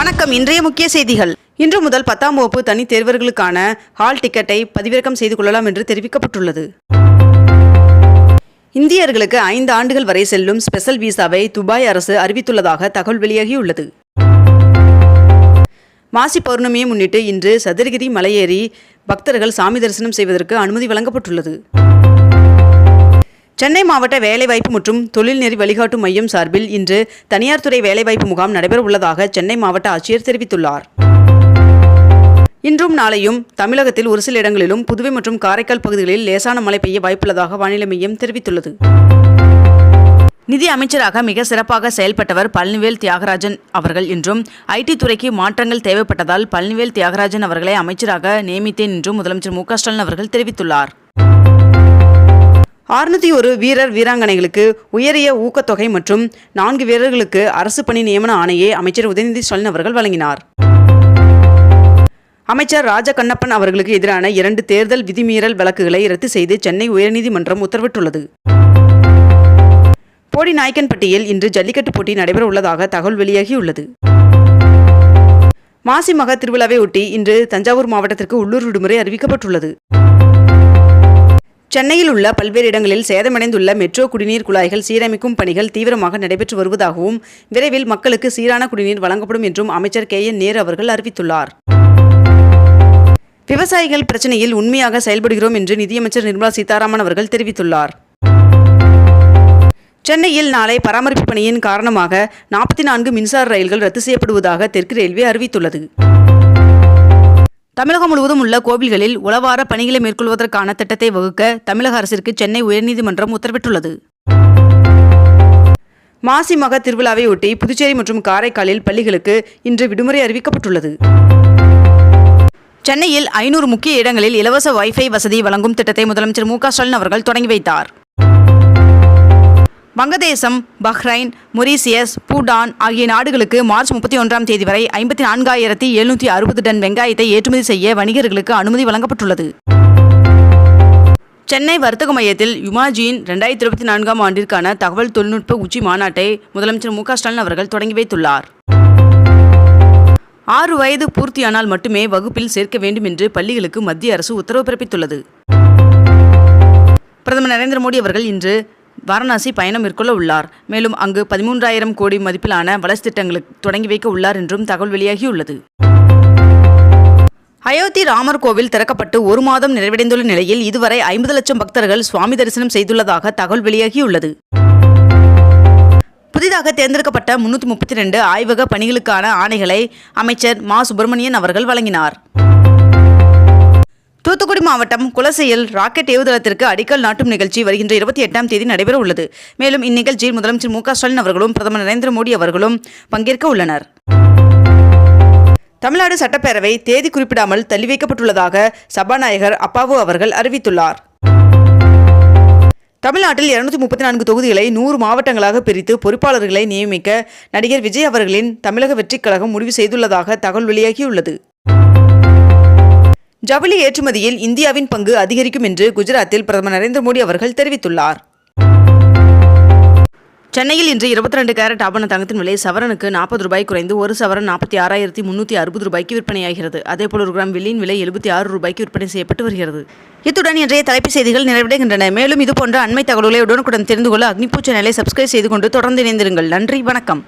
வணக்கம். இன்றைய முக்கிய செய்திகள். இன்று முதல் பத்தாம் வகுப்பு தனித் தேர்வர்களுக்கான ஹால் டிக்கெட்டை பதிவிறக்கம் செய்து கொள்ளலாம் என்று தெரிவிக்கப்பட்டுள்ளது. இந்தியர்களுக்கு ஐந்து ஆண்டுகள் வரை செல்லும் ஸ்பெஷல் விசாவை துபாய் அரசு அறிவித்துள்ளதாக தகவல் வெளியாகியுள்ளது. மாசி பௌர்ணமியை முன்னிட்டு இன்று சதுரகிரி மலையேறி பக்தர்கள் சாமி தரிசனம் செய்வதற்கு அனுமதி வழங்கப்பட்டுள்ளது. சென்னை மாவட்ட வேலைவாய்ப்பு மற்றும் தொழில்நெறி வழிகாட்டு மையம் சார்பில் இன்று தனியார் துறை வேலைவாய்ப்பு முகாம் நடைபெற உள்ளதாக சென்னை மாவட்ட ஆட்சியர் தெரிவித்துள்ளார். இன்றும் நாளையும் தமிழகத்தில் ஒரு சில இடங்களிலும் புதுவை மற்றும் காரைக்கால் பகுதிகளில் லேசான மழை பெய்ய வாய்ப்புள்ளதாக வானிலை மையம் தெரிவித்துள்ளது. நிதி அமைச்சராக மிக சிறப்பாக செயல்பட்டவர் பழனிவேல் தியாகராஜன் அவர்கள் என்றும் ஐடி துறைக்கு மாற்றங்கள் தேவைப்பட்டதால் பழனிவேல் தியாகராஜன் அவர்களை அமைச்சராக நியமித்தேன் என்றும் முதலமைச்சர் மு க ஸ்டாலின் அவர்கள் தெரிவித்துள்ளார். அறுநூத்தி ஒரு வீரர் வீராங்கனைகளுக்கு உயரிய ஊக்கத்தொகை மற்றும் நான்கு வீரர்களுக்கு அரசு பணி நியமன ஆணையை அமைச்சர் உதயநிதி ஸ்டாலின் அவர்கள் வழங்கினார். அமைச்சர் ராஜ கண்ணப்பன் அவர்களுக்கு எதிரான இரண்டு தேர்தல் விதிமீறல் வழக்குகளை ரத்து செய்து சென்னை உயர்நீதிமன்றம் உத்தரவிட்டுள்ளது. போடி நாயக்கன்பட்டியில் இன்று ஜல்லிக்கட்டு போட்டி நடைபெற உள்ளதாக தகவல் வெளியாகியுள்ளது. மாசி மக திருவிழாவை ஒட்டி இன்று தஞ்சாவூர் மாவட்டத்திற்கு உள்ளூர் விடுமுறை அறிவிக்கப்பட்டுள்ளது. சென்னையில் உள்ள பல்வேறு இடங்களில் சேதமடைந்துள்ள மெட்ரோ குடிநீர் குழாய்கள் சீரமைக்கும் பணிகள் தீவிரமாக நடைபெற்று வருவதாகவும் விரைவில் மக்களுக்கு சீரான குடிநீர் வழங்கப்படும் என்றும் அமைச்சர் கே. என். நேரு அவர்கள் அறிவித்துள்ளார். விவசாயிகள் பிரச்சனையில் உண்மையாக செயல்படுகிறோம் என்று நிதியமைச்சர் நிர்மலா சீதாராமன் அவர்கள் தெரிவித்துள்ளார். சென்னையில் நாளை பராமரிப்பு பணியின் காரணமாக நாற்பத்தி நான்கு மின்சார ரயில்கள் ரத்து செய்யப்படுவதாக தெற்கு ரயில்வே அறிவித்துள்ளது. தமிழகம் முழுவதும் உள்ள கோவில்களில் உளவார பணிகளை மேற்கொள்வதற்கான திட்டத்தை வகுக்க தமிழக அரசிற்கு சென்னை உயர்நீதிமன்றம் உத்தரவிட்டுள்ளது. மாசி மக திருவிழாவையொட்டி புதுச்சேரி மற்றும் காரைக்காலில் பள்ளிகளுக்கு இன்று விடுமுறை அறிவிக்கப்பட்டுள்ளது. சென்னையில் ஐநூறு முக்கிய இடங்களில் இலவச வைஃபை வசதி வழங்கும் திட்டத்தை முதலமைச்சர் மு க ஸ்டாலின் அவர்கள் தொடங்கி வைத்தார். வங்கதேசம் பஹ்ரைன் மொரீசியஸ் பூடான் ஆகிய நாடுகளுக்கு மார்ச் முப்பத்தி ஒன்றாம் தேதி வரை ஐம்பத்தி நான்காயிரத்தி எழுநூற்றி அறுபது டன் வெங்காயத்தை ஏற்றுமதி செய்ய வணிகர்களுக்கு அனுமதி வழங்கப்பட்டுள்ளது. சென்னை வர்த்தக மையத்தில் யுமாஜியின் ரெண்டாயிரத்தி இருபத்தி நான்காம் ஆண்டிற்கான தகவல் தொழில்நுட்ப உச்சி மாநாட்டை முதலமைச்சர் மு ஸ்டாலின் அவர்கள் தொடங்கி வைத்துள்ளார். ஆறு வயது பூர்த்தியானால் மட்டுமே வகுப்பில் சேர்க்க வேண்டும் என்று பள்ளிகளுக்கு மத்திய அரசு உத்தரவு பிறப்பித்துள்ளது. பிரதமர் நரேந்திர மோடி அவர்கள் இன்று வாரணாசி பயணம் மேற்கொள்ள உள்ளார். மேலும் அங்கு பதிமூன்றாயிரம் கோடி மதிப்பிலான வளர்ச்சி திட்டங்களுக்கு தொடங்கி வைக்க உள்ளார் என்றும் தகவல் வெளியாகியுள்ளது. அயோத்தி ராமர் கோவில் திறக்கப்பட்டு ஒரு மாதம் நிறைவடைந்துள்ள நிலையில் இதுவரை ஐம்பது லட்சம் பக்தர்கள் சுவாமி தரிசனம் செய்துள்ளதாக தகவல் வெளியாகியுள்ளது. புதிதாக தேர்ந்தெடுக்கப்பட்ட முன்னூற்றி முப்பத்தி ரெண்டு ஆய்வக பணிகளுக்கான ஆணைகளை அமைச்சர் மா. சுப்பிரமணியன் அவர்கள் வழங்கினார். தூத்துக்குடி மாவட்டம் குலசையில் ராக்கெட் ஏவுதளத்திற்கு அடிக்கல் நாட்டும் நிகழ்ச்சி வருகின்ற இருபத்தி எட்டாம் தேதி நடைபெற உள்ளது. மேலும் இந்நிகழ்ச்சியில் முதலமைச்சர் மு க ஸ்டாலின் அவர்களும் பிரதமர் நரேந்திர மோடி அவர்களும் பங்கேற்க உள்ளனர். தமிழ்நாடு சட்டப்பேரவை தேதி குறிப்பிடாமல் தள்ளி வைக்கப்பட்டுள்ளதாக சபாநாயகர் அப்பாவு அவர்கள் அறிவித்துள்ளார். தமிழ்நாட்டில் இருநூத்தி முப்பத்தி நான்கு தொகுதிகளை நூறு மாவட்டங்களாக பிரித்து பொறுப்பாளர்களை நியமிக்க நடிகர் விஜய் அவர்களின் தமிழக வெற்றிக் கழகம் முடிவு செய்துள்ளதாக தகவல் வெளியாகியுள்ளது. ஜவுளி ஏற்றுமதியில் இந்தியாவின் பங்கு அதிகரிக்கும் என்று குஜராத்தில் பிரதமர் நரேந்திர மோடி அவர்கள் தெரிவித்துள்ளார். சென்னையில் இன்று இருபத்தி ரெண்டு கேரட் ஆபண தங்கத்தின் விலை சவரனுக்கு நாற்பது ரூபாய் குறைந்து ஒரு சவரன் நாற்பத்தி ஆறாயிரத்தி முன்னூற்றி அறுபது ரூபாய்க்கு விற்பனையாகிறது அதேபோல் ஒரு கிராம் வெள்ளியின் விலை எழுபத்தி ஆறு ரூபாய்க்கு விற்பனை செய்யப்பட்டு வருகிறது. இத்துடன் இன்றைய தலைப்புச் செய்திகள் நிறைவடைகின்றன. மேலும் இதுபோன்ற அண்மை தகவல்களை உடனுக்குடன் தெரிந்து கொள்ள அக்னிபூ சேனலை சப்ஸ்கிரைப் செய்து கொண்டு தொடர்ந்து இணைந்திருங்கள். நன்றி வணக்கம்.